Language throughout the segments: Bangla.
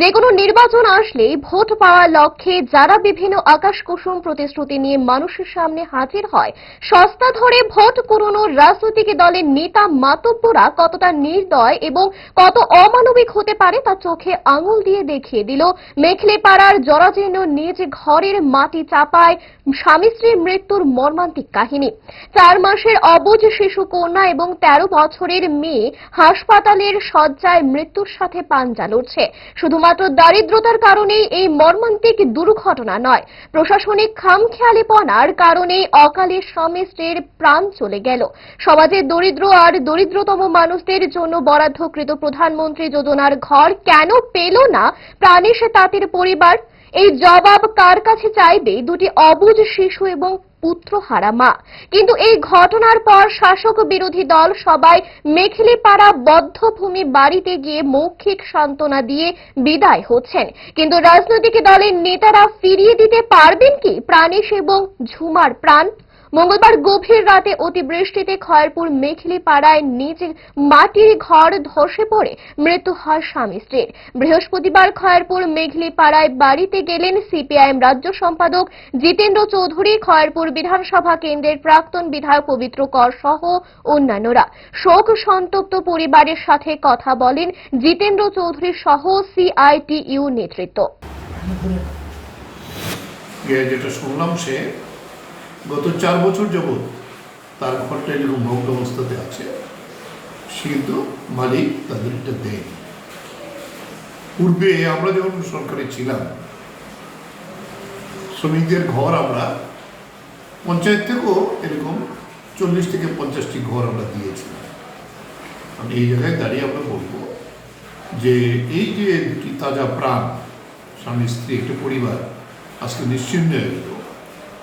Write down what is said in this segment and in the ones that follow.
যে কোনো নির্বাচন আসলে ভোট পাওয়ার লক্ষ্যে যারা বিভিন্ন আকাশ কুসুম প্রতিশ্রুতি নিয়ে মানুষের সামনে হাজির হয়, সস্তা ধরে ভোট কুড়োনো রাজনৈতিক দলের নেতা মাতব্বরা কতটা নির্দয় এবং কত অমানবিক হতে পারে তা চোখে আঙুল দিয়ে দেখিয়ে দিল মেখলে পাড়ার জরাজীর্ণ নিজ ঘরের মাটি চাপায় স্বামী স্ত্রীর মৃত্যুর মর্মান্তিক কাহিনী। চার মাসের অবুজ শিশু কন্যা এবং তেরো বছরের মেয়ে হাসপাতালের শয্যায় মৃত্যুর সাথে পাঞ্জা লড়ছে। শুধুমাত্র দারিদ্রতার কারণেই এই মর্মান্তিক দুর্ঘটনা নয়, প্রশাসনিক খামখেয়ালিপনার কারণেই অকালে স্বামী প্রাণ চলে গেল। সমাজে দরিদ্র আর দরিদ্রতম মানুষদের জন্য বরাদ্দকৃত প্রধানমন্ত্রী যোজনার ঘর কেন পেল না প্রাণেশ তাঁতির পরিবার? এই জবাব কার কাছে চাইবে দুটি অবুজ শিশু এবং পুত্র হারা মা। কিন্তু এই ঘটনার পর শাসক বিরোধী দল সবাই মেখলিপাড়া বদ্ধভূমি বাড়িতে গিয়ে মৌখিক সান্ত্বনা দিয়ে বিদায় হচ্ছেন। কিন্তু রাজনৈতিক দলের নেতারা ফিরিয়ে দিতে পারবেন কি? প্রাণেশ এবং ঝুমার প্রাণ। মঙ্গলবার গভীর রাতে অতিবৃষ্টিতে খয়েরপুর মেখলি পাড়ায় নিজ মাটির ঘর ধসে পড়ে, মৃত্যু হয় স্বামী স্ত্রীর। বৃহস্পতিবার খয়েরপুর মেঘলি পাড়ায় বাড়িতে গেলেন সিপিআইএম রাজ্য সম্পাদক জিতেন্দ্র চৌধুরী, খয়েরপুর বিধানসভা কেন্দ্রের প্রাক্তন বিধায়ক পবিত্র কর সহ অন্যান্যরা। শোক সন্তপ্ত পরিবারের সাথে কথা বলেন জিতেন্দ্র চৌধুরী সহ সিআইটিইউ নেতৃত্ব। যেটা শুনলাম সে গত চার বছর যাবৎ তার ঘরটা এরকম ভগ্ন অবস্থাতে আছে। সে কিন্তু মালিক তাদের এটা দেয়নি। পূর্বে আমরা যখন সরকারে ছিলাম, শ্রমিকদের ঘর আমরা পঞ্চায়েত থেকেও এরকম চল্লিশ থেকে পঞ্চাশটি ঘর আমরা দিয়েছিলাম। আমি এই জায়গায় দাঁড়িয়ে আমরা বলব যে এই যে দুটি তাজা প্রাণ, স্বামী, স্ত্রী, একটা পরিবার আজকে নিশ্চিন্ন হয়ে গেল।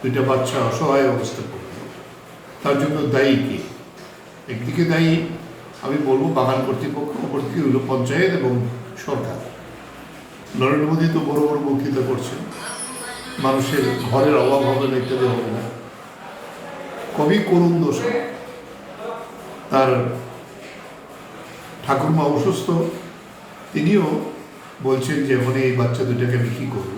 দুইটা বাচ্চা অসহায় অবস্থা পড়ল তার জন্য দায়ী কে? একদিকে দায়ী, আমি বলব, বাগান কর্তৃপক্ষ, অপরদিকে হলো পঞ্চায়েত এবং সরকার। নরেন্দ্র মোদী তো বড় বড় বক্তৃতা করছেন। মানুষের ঘরের অভাব হবে না, ইত্যাদি হবে না। কবি করুণ দোষ তার ঠাকুরমা অসুস্থ। তিনিও বলছেন যে এখন এই বাচ্চা দুটাকে আমি কী করব?